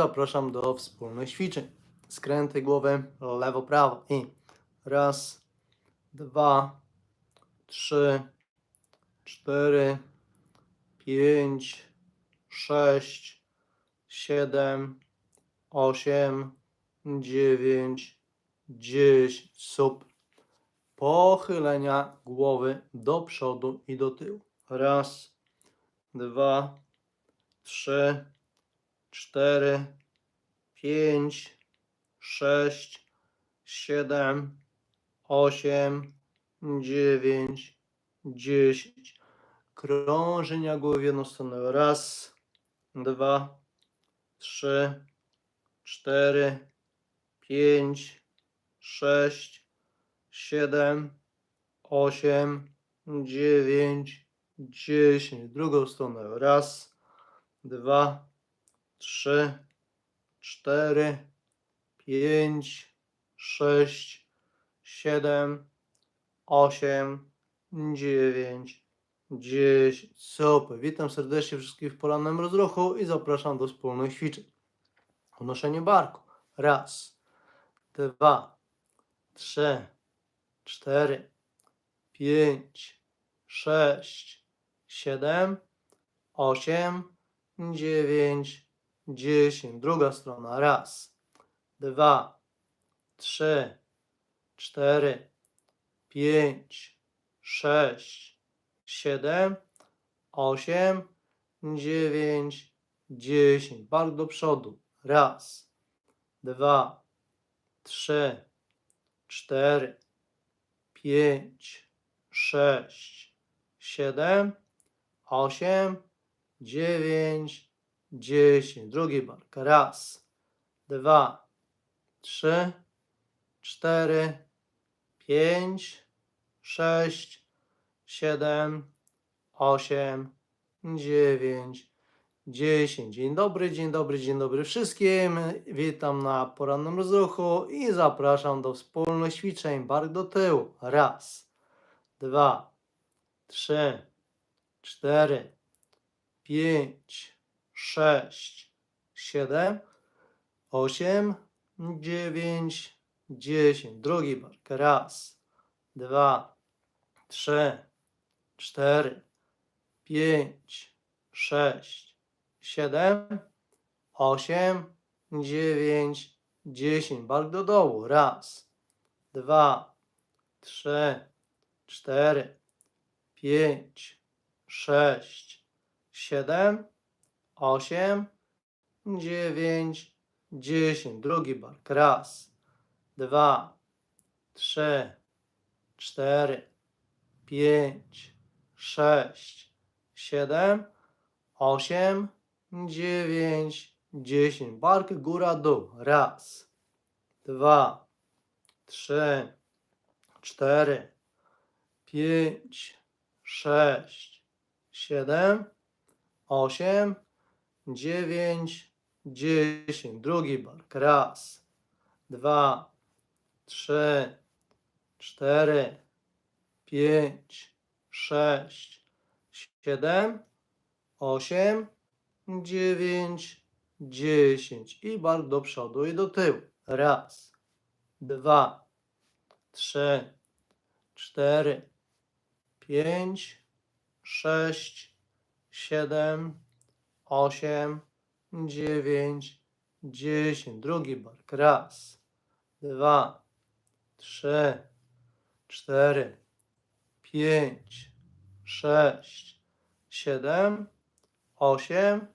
zapraszam do wspólnych ćwiczeń. Skręty głowy lewo-prawo i raz, dwa, trzy, cztery, pięć, sześć, siedem, osiem, dziewięć, dziesięć. Super. Pochylenia głowy do przodu i do tyłu. Raz, dwa, trzy, cztery, pięć, sześć, siedem, osiem, dziewięć, dziesięć. Krążenia głowy w jedną stronę. Raz, dwa, trzy, cztery, pięć, sześć, siedem, osiem, dziewięć, dziesięć. Drugą stronę. Raz, dwa, trzy, cztery, pięć, sześć, siedem, osiem, dziewięć, dziesięć. Super. Witam serdecznie wszystkich w porannym rozruchu i zapraszam do wspólnych ćwiczeń. Unoszenie barku. Raz, dwa, trzy, cztery, pięć, sześć, siedem, osiem, dziewięć, dziesięć. Druga strona. Raz, dwa, trzy, cztery, pięć, sześć, siedem, osiem, dziewięć, dziesięć. Bark do przodu. Raz, dwa, trzy, cztery, pięć, sześć, siedem, osiem, dziewięć, dziesięć. Drugi bark. Raz, dwa, trzy, cztery, pięć, sześć, siedem, osiem, dziewięć, dziesięć. Dzień dobry, dzień dobry, dzień dobry wszystkim. Witam na porannym rozruchu i zapraszam do wspólnych ćwiczeń. Bark do tyłu. Raz, dwa, trzy, cztery, pięć, sześć, siedem, osiem, dziewięć, dziesięć. Drugi bark. Raz, dwa, trzy, cztery, pięć, sześć, siedem, osiem, dziewięć, dziesięć. Bark do dołu. Raz, dwa, trzy, cztery, pięć, sześć, siedem, osiem, dziewięć, dziesięć. Drugi bark. Raz, dwa, trzy, cztery, pięć, sześć, siedem, osiem, dziewięć, dziesięć. Bark góra dół. Raz, dwa, trzy, cztery, pięć, sześć, siedem, osiem, dziewięć, dziesięć. Drugi bark. Raz, dwa, trzy, cztery, pięć, sześć, siedem, osiem, dziewięć, dziesięć. I bark do przodu i do tyłu. Raz, dwa, trzy, cztery, pięć, sześć, siedem, osiem, dziewięć, dziesięć. Drugi bark. Raz, dwa, trzy, cztery, pięć, sześć, siedem, osiem,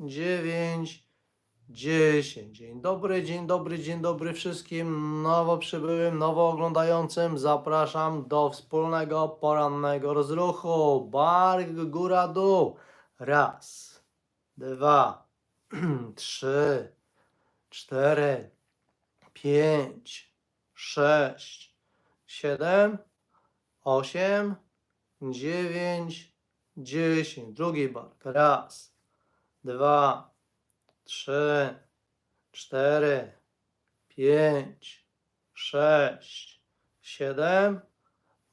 dziewięć, dziesięć. Dzień dobry, dzień dobry, dzień dobry wszystkim nowo przybyłym, nowo oglądającym. Zapraszam do wspólnego porannego rozruchu. Bark, góra, dół. Raz, dwa, trzy, cztery, pięć, sześć, siedem, osiem, dziewięć, dziesięć. Drugi bark. Raz, dwa, trzy, cztery, pięć, sześć, siedem,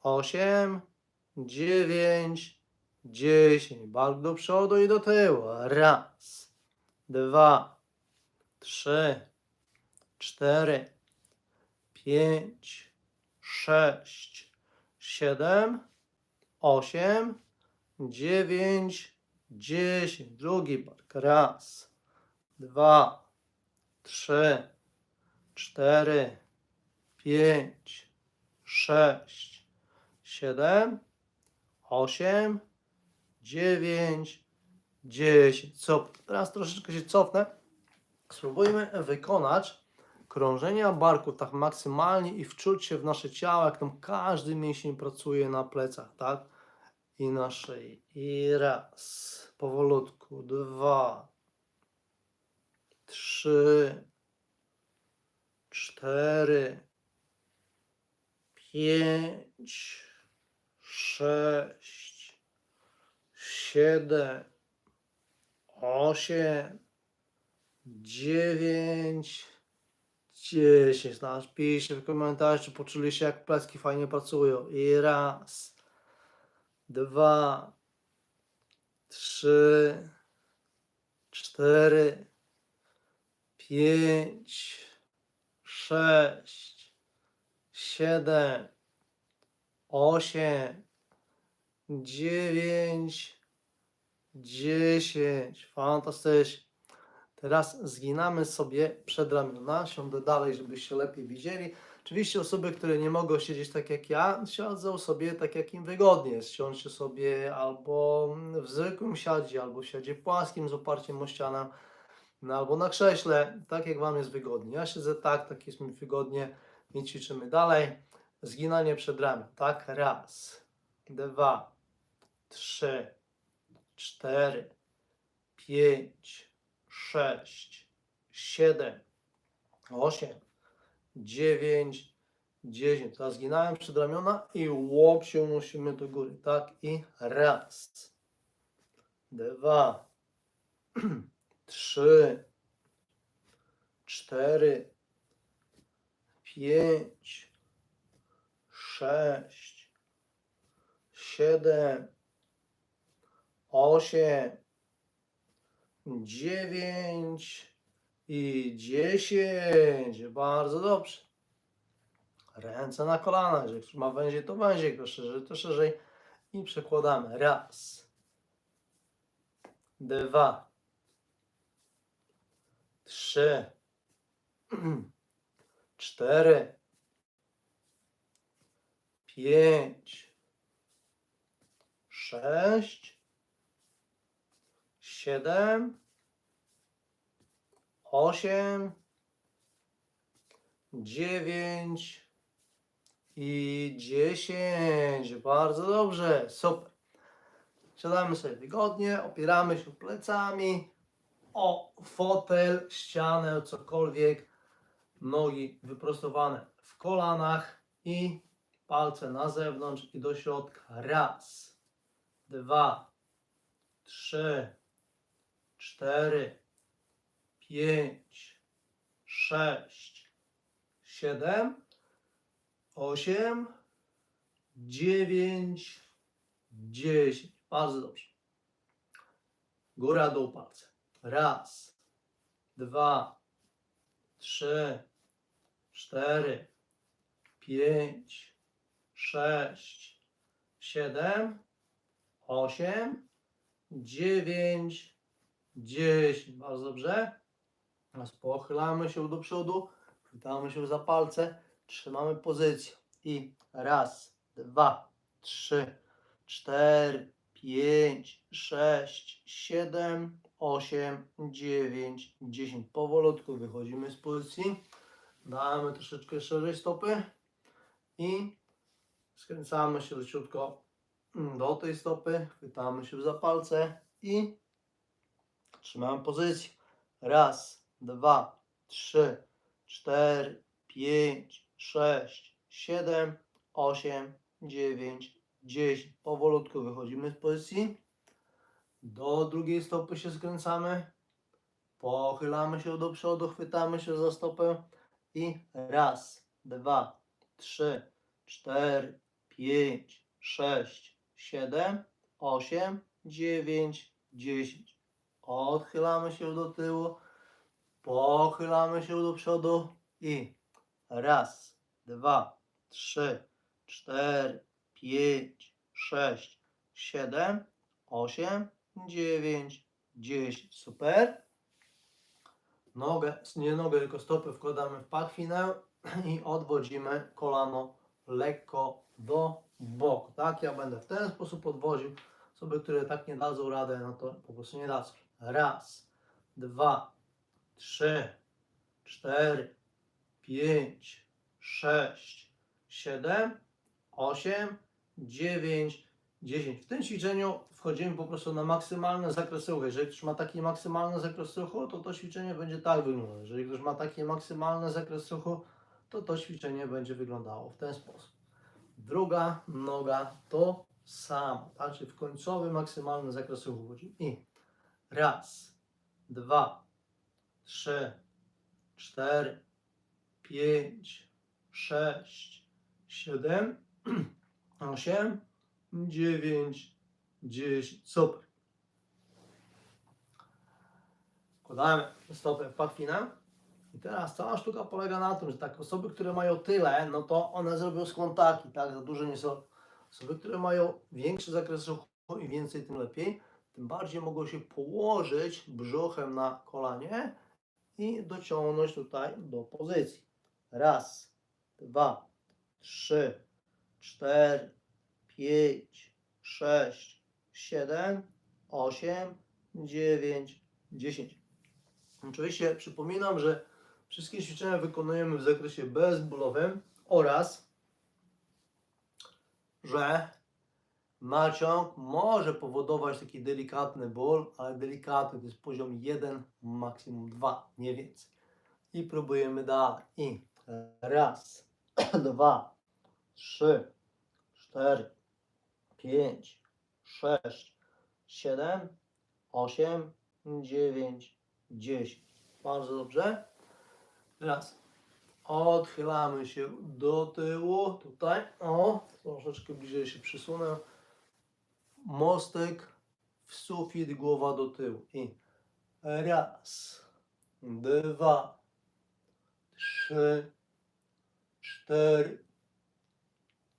osiem, dziewięć, dziesięć. Bark do przodu i do tyłu. Raz, dwa, trzy, cztery, pięć, sześć, siedem, osiem, dziewięć, dziesięć. Drugi bark. Raz, dwa, trzy, cztery, pięć, sześć, siedem, osiem, dziewięć, dziesięć. Co? Teraz troszeczkę się cofnę. Spróbujmy wykonać krążenia barku tak maksymalnie i wczuć się w nasze ciało, jak tam każdy mięsień pracuje na plecach, tak? I na szyi. I raz. Powolutku. Dwa. Trzy. Cztery. Pięć. Sześć. Siedem. Osiem. Dziewięć. Dziesięć. Nasz piszcie w komentarzu, czy poczuliście jak plecki fajnie pracują. I raz. Dwa. Trzy. Cztery. Pięć. Sześć. Siedem. Osiem. Dziewięć. Dziesięć. Fantastycznie. Teraz zginamy sobie przedramiona. Siądę dalej, żebyście lepiej widzieli. Oczywiście osoby, które nie mogą siedzieć tak jak ja, siedzą sobie tak jak im wygodnie. Siądźcie sobie albo w zwykłym siadzie, albo w siadzie płaskim z oparciem o ścianę, no, albo na krześle, tak jak Wam jest wygodnie. Ja siedzę tak, tak jest mi wygodnie i ćwiczymy dalej. Zginanie przedramion, tak? Raz, dwa, trzy, cztery, pięć, sześć, siedem, osiem, dziewięć, dziesięć. Teraz zginałem przedramiona i łokcie unosimy do góry, tak? I raz, dwa, trzy, cztery, pięć, sześć, siedem, osiem, dziewięć i dziesięć. Bardzo dobrze. Ręce na kolana. Jeżeli ktoś ma to węziej. Kto szerzej, to szerzej. I przekładamy. Raz. Dwa. Trzy. Cztery. Pięć. Sześć. Siedem. Osiem. Dziewięć. I dziesięć. Bardzo dobrze. Super. Siadamy sobie wygodnie, opieramy się plecami o fotel, ścianę, cokolwiek. Nogi wyprostowane w kolanach i palce na zewnątrz i do środka. Raz, dwa, trzy, cztery, pięć, sześć, siedem, osiem, dziewięć, dziesięć. Bardzo dobrze. Góra, dół, palce. Raz, dwa, trzy, cztery, pięć, sześć, siedem, osiem, dziewięć, dziesięć. Bardzo dobrze. Teraz pochylamy się do przodu, chwytamy się za palce, trzymamy pozycję. I raz, dwa, trzy, cztery, pięć, sześć, siedem, osiem, dziewięć, dziesięć. Powolutku wychodzimy z pozycji. Damy troszeczkę szerzej stopy i skręcamy się leciutko do tej stopy, chwytamy się za palce i trzymamy pozycję. Raz, dwa, trzy, cztery, pięć, sześć, siedem, osiem, dziewięć, dziesięć. Powolutku wychodzimy z pozycji. Do drugiej stopy się skręcamy. Pochylamy się do przodu, chwytamy się za stopę i raz, dwa, trzy, cztery, pięć, sześć, siedem, osiem, dziewięć, dziesięć. Odchylamy się do tyłu, Pochylamy się do przodu i raz, dwa, trzy, cztery, pięć, sześć, siedem, osiem, dziewięć, dziesięć. Super. Nogę, nie nogę, tylko stopy wkładamy w pachwinę i odwodzimy kolano lekko do boku. Tak, ja będę w ten sposób odwodził. Osoby, które tak nie dadzą radę, no to po prostu nie dadzą. Raz, dwa, trzy, cztery, pięć, sześć, siedem, osiem, dziewięć, dziesięć. W tym ćwiczeniu wchodzimy po prostu na maksymalny zakres ruchu. Jeżeli ktoś ma taki maksymalny zakres ruchu, to to ćwiczenie będzie tak wyglądało. Jeżeli ktoś ma taki maksymalny zakres ruchu, to to ćwiczenie będzie wyglądało w ten sposób. Druga noga to samo, tak? Czyli w końcowy maksymalny zakres ruchu. I raz, dwa, trzy, cztery, pięć, sześć, siedem, osiem, dziewięć, dziesięć. Super. Wkładamy stopę w pachwinę. I teraz cała sztuka polega na tym, że tak osoby, które mają tyle, no to one zrobią skłątaki, tak? Za duże nie są. Osoby, które mają większy zakres ruchu i więcej, tym lepiej, tym bardziej mogą się położyć brzuchem na kolanie i dociągnąć tutaj do pozycji. Raz, dwa, trzy, cztery, pięć, sześć, siedem, osiem, dziewięć, dziesięć. Oczywiście przypominam, że wszystkie ćwiczenia wykonujemy w zakresie bezbólowym oraz, że naciąg może powodować taki delikatny ból, ale delikatny to jest poziom 1, maksimum 2, nie więcej. I próbujemy dalej. I raz, dwa, trzy, cztery, pięć, sześć, siedem, osiem, dziewięć, dziesięć. Bardzo dobrze. Teraz odchylamy się do tyłu. Tutaj. O, troszeczkę bliżej się przysunę. Mostek w sufit, głowa do tyłu. I raz, dwa, trzy, cztery,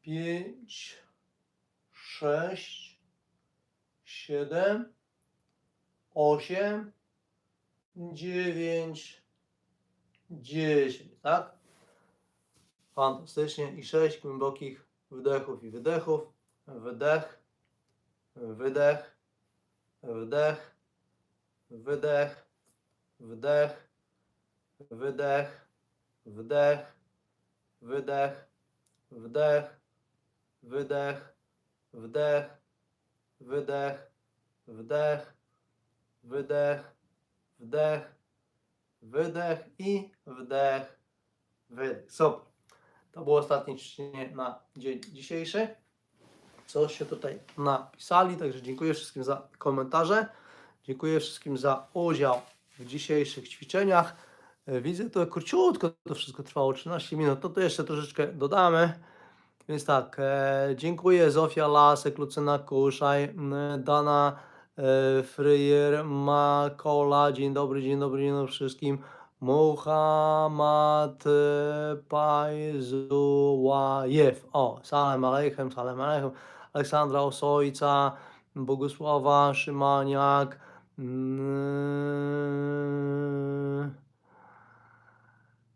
pięć, sześć, siedem, osiem, dziewięć, dziesięć, tak? Fantastycznie. I sześć głębokich wdechów i wydechów. Wydech, wydech, wdech, wydech, wdech, wydech, wdech, wydech, wdech, wydech, wdech, wydech, wdech, wydech, wdech, wydech i wdech, wydech. Super. To było ostatnie ćwiczenie na dzień dzisiejszy. Co się tutaj napisali, także dziękuję wszystkim za komentarze. Dziękuję wszystkim za udział w dzisiejszych ćwiczeniach. E, Widzę, to króciutko to wszystko trwało, 13 minut, to to jeszcze troszeczkę dodamy. Więc tak, e, dziękuję Zofia Lasek, Lucyna Kuszaj, Dana e, Fryer, Makola, dzień dobry, dzień dobry, dzień dobry wszystkim. Muhammad e, Pajzułajew, o, salam aleichem, salam aleichem, Aleksandra Osojca, Bogusława Szymaniak, mm,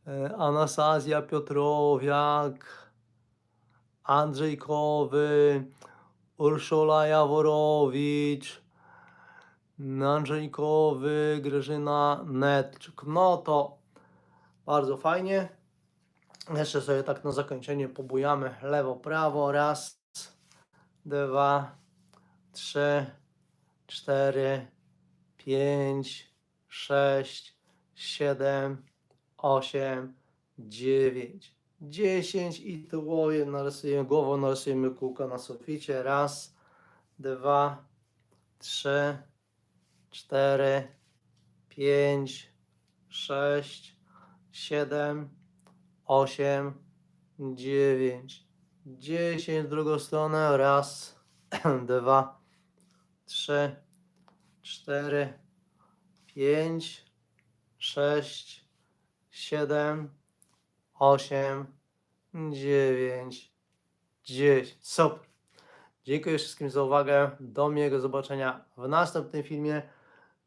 e, Anastazja Piotrowiak, Andrzej Kowy, Urszula Jaworowicz, Andrzej Kowy, Grażyna Netczyk. No to bardzo fajnie. Jeszcze sobie tak na zakończenie pobujamy lewo, prawo. Raz, dwa, trzy, cztery, pięć, sześć, siedem, osiem, dziewięć, dziesięć i tułowie narysujemy głową, narysujemy kółko na suficie. Raz, dwa, trzy, cztery, pięć, sześć, siedem, osiem, dziewięć, dziesięć. W drugą stronę. Raz, dwa, trzy, cztery, pięć, sześć, siedem, osiem, dziewięć, dziesięć. Super. Dziękuję wszystkim za uwagę. Do miłego zobaczenia w następnym filmie.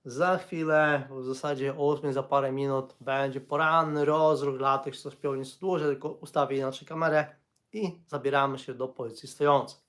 Za chwilę, w zasadzie o 8 za parę minut, będzie poranny rozruch dla tych, co śpią nieco dłużej, tylko ustawię inaczej kamerę i zabieramy się do pozycji stojącej.